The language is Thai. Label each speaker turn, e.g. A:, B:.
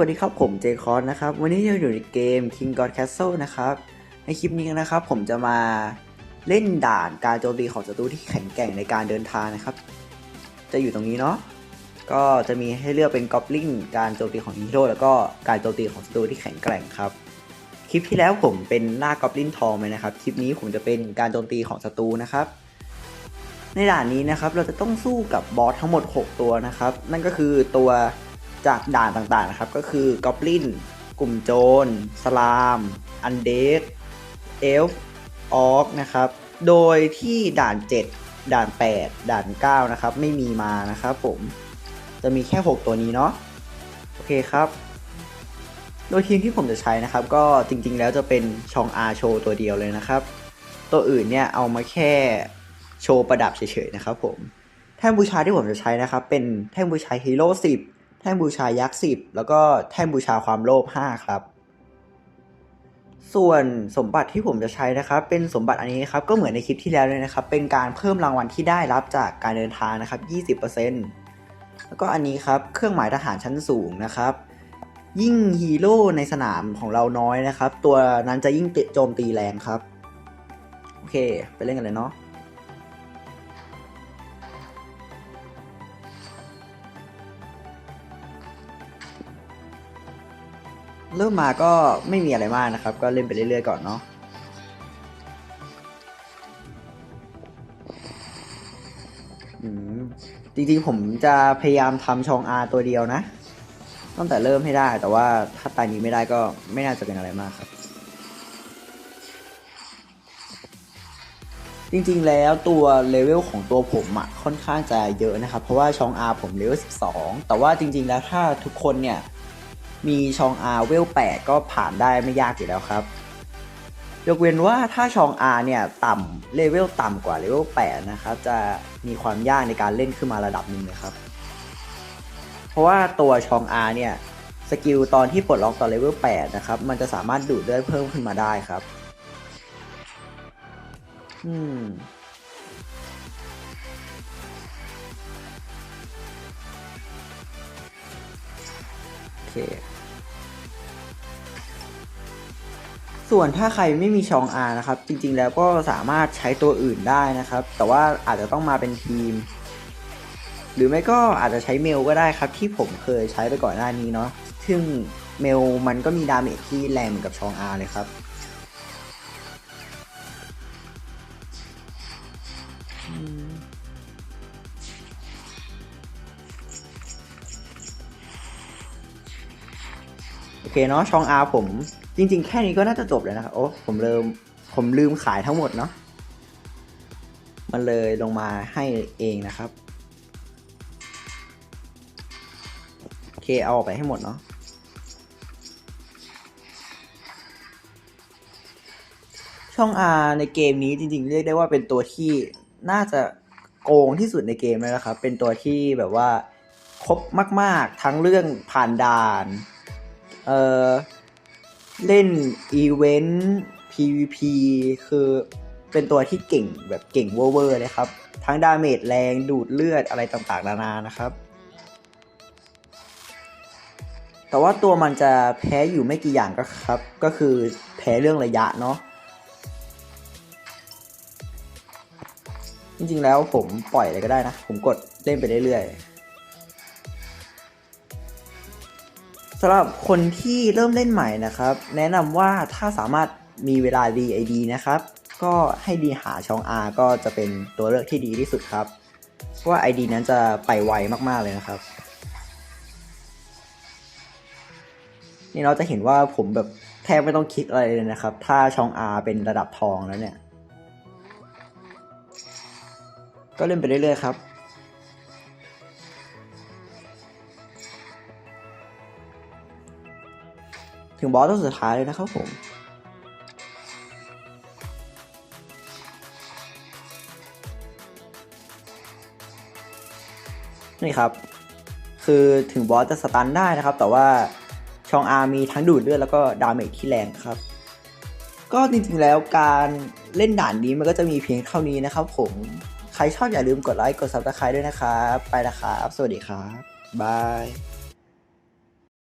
A: วัสดีครับผมเจคอนนะครับ วันนี้เราอยู่ในเกม King God Castle นะครับ ในคลิปนี้นะครับ ผมจะมาเล่นด่านการโจมตีของศัตรูที่แข็งแกร่งในการเดินทางนะครับ จะอยู่ตรงนี้เนาะก็จะมีให้เลือกเป็นกอบลิงการโจมตีของฮีโร่แล้วก็การโจมตีของศัตรูที่แข็งแกร่งครับ คลิปที่แล้วผมเป็นล่ากอบลินทองไปนะครับ คลิปนี้ผมจะเป็นการโจมตีของศัตรูนะครับ ในด่านนี้นะครับเราจะต้องสู้กับบอสทั้งหมด 6 ตัวนะครับ นั่นก็คือตัว จากด่านต่างๆนะครับ ก็คือกอบลิน กลุ่มโจร สลาม อันเดสเอลฟ์ออกนะครับ โดยที่ด่าน 7 ด่าน 8 ด่าน 9 นะครับ ไม่มีมานะครับผมจะมีแค่ 6 ตัวนี้เนาะโอเคครับ โดยทีมที่ผมจะใช้นะครับ ก็จริงๆแล้วจะเป็นชองอาโชตัวเดียวเลยนะครับ ตัวอื่นเนี่ยเอามาแค่โชว์ประดับเฉยๆนะครับผมแท่งบูชาที่ผมจะใช้นะครับ เป็นแท่งบูชาฮีโร่10 แท่งบูชายักษ์10แล้วก็แท่งบูชาความโลภ5ครับ ส่วนสมบัติที่ผมจะใช้นะครับ เป็นสมบัติอันนี้ครับก็เหมือนในคลิปที่แล้วเลยนะครับ เป็นการเพิ่มรางวัลที่ได้รับจากการเดินทางนะครับ 20%แล้วก็อันนี้ครับเครื่องหมายทหารชั้นสูงนะครับ ยิ่งฮีโร่ในสนามของเราน้อยนะครับ ตัวนั้นจะยิ่งโจมตีแรงครับ โอเค ไปเล่นกันเลยเนาะ เริ่มมาก็ไม่มีอะไรมากนะครับ ก็เล่นไปเรื่อยๆก่อนเนาะจริงๆผมจะพยายามทำชองอาตัวเดียวนะตั้งแต่เริ่มให้ได้แต่ว่าถ้าตายนี้ไม่ได้ก็ไม่น่าจะเป็นอะไรมากครับ จริงๆแล้วตัวเลเวลของตัวผมอะค่อนข้างจะเยอะนะครับ เพราะว่าช่อง R ผมเลเวล 12 แต่ว่าจริงๆแล้วถ้าทุกคนเนี่ย มีช่อง R เวล8ก็ผ่านได้ไม่ยากอยู่แล้วครับ ยกเว้นว่าถ้าช่อง R เนี่ยต่ำเลเวลต่ำกว่าเลเวล8นะครับจะมีความยากในการเล่นขึ้นมาระดับหนึ่งเลยครับ เพราะว่าตัวช่อง R เนี่ยสกิลตอนที่ปลดล็อกตอนเลเวล8นะครับมันจะสามารถดูดเลือดเพิ่มขึ้นมาได้ครับ อืม เค ส่วนถ้าใครไม่มีช่อง R นะครับ จริงๆแล้วก็สามารถใช้ตัวอื่นได้นะครับ แต่ว่าอาจจะต้องมาเป็นทีม หรือไม่ก็อาจจะใช้เมลก็ได้ครับ ที่ผมเคยใช้ไปก่อนหน้านี้เนาะซึ่งเมลมันก็มีดาเมจที่แรงเหมือนกับช่อง R เลยครับ อเคเนาะช่อง R ผมจริง ๆ แค่นี้ก็น่าจะจบเลยนะครับโอ้ผมเริ่มผมลืมขายทั้งหมดเนาะมันเลยลงมาให้เองนะครับโอเคเอาออกไปให้หมดเนาะช่อง R ในเกมนี้จริง ๆ เรียกได้ว่าเป็นตัวที่น่าจะโกงที่สุดในเกมเลยนะครับ เป็นตัวที่แบบว่าครบมาก ๆ ทั้งเรื่องผ่านด่าน เออเล่นอีเวนต์ PVP คือเป็นตัวที่เก่งแบบเก่งเวอร์เลยครับ ทั้งดาเมจแรงดูดเลือดอะไรต่างๆนานานะครับ แต่ว่าตัวมันจะแพ้อยู่ไม่กี่อย่างก็ครับ ก็คือแพ้เรื่องระยะเนาะจริงๆแล้วผมปล่อยอะไรก็ได้นะ ผมกดเล่นไปเรื่อยๆ สำหรับคนที่เริ่มเล่นใหม่นะครับ แนะนำว่าถ้าสามารถมีเวลา DID นะครับ ก็ให้ดีหาช่อง R ก็จะเป็นตัวเลือกที่ดีที่สุดครับ เพราะว่า ID นั้นจะไปไวมากๆเลยนะครับ นี่เราจะเห็นว่าผมแบบแทบไม่ต้องคิดอะไรเลยนะครับ ถ้าช่อง R เป็นระดับทองแล้วเนี่ย ก็เล่นไปเรื่อยๆครับ ถึงบอสตัวสุดท้ายเลยนะครับผมนี่ครับ คือถึงบอสจะสตันได้นะครับ แต่ว่าชองอาร์มีทั้งดูดเลือดแล้วก็ดาเมจที่แรงครับ ก็จริงๆแล้วการเล่นด่านนี้มันก็จะมีเพียงเท่านี้นะครับผม ใครชอบอย่าลืมกดไลค์ กด subscribe ด้วยนะครับ ไปแล้วครับ สวัสดีครับ บาย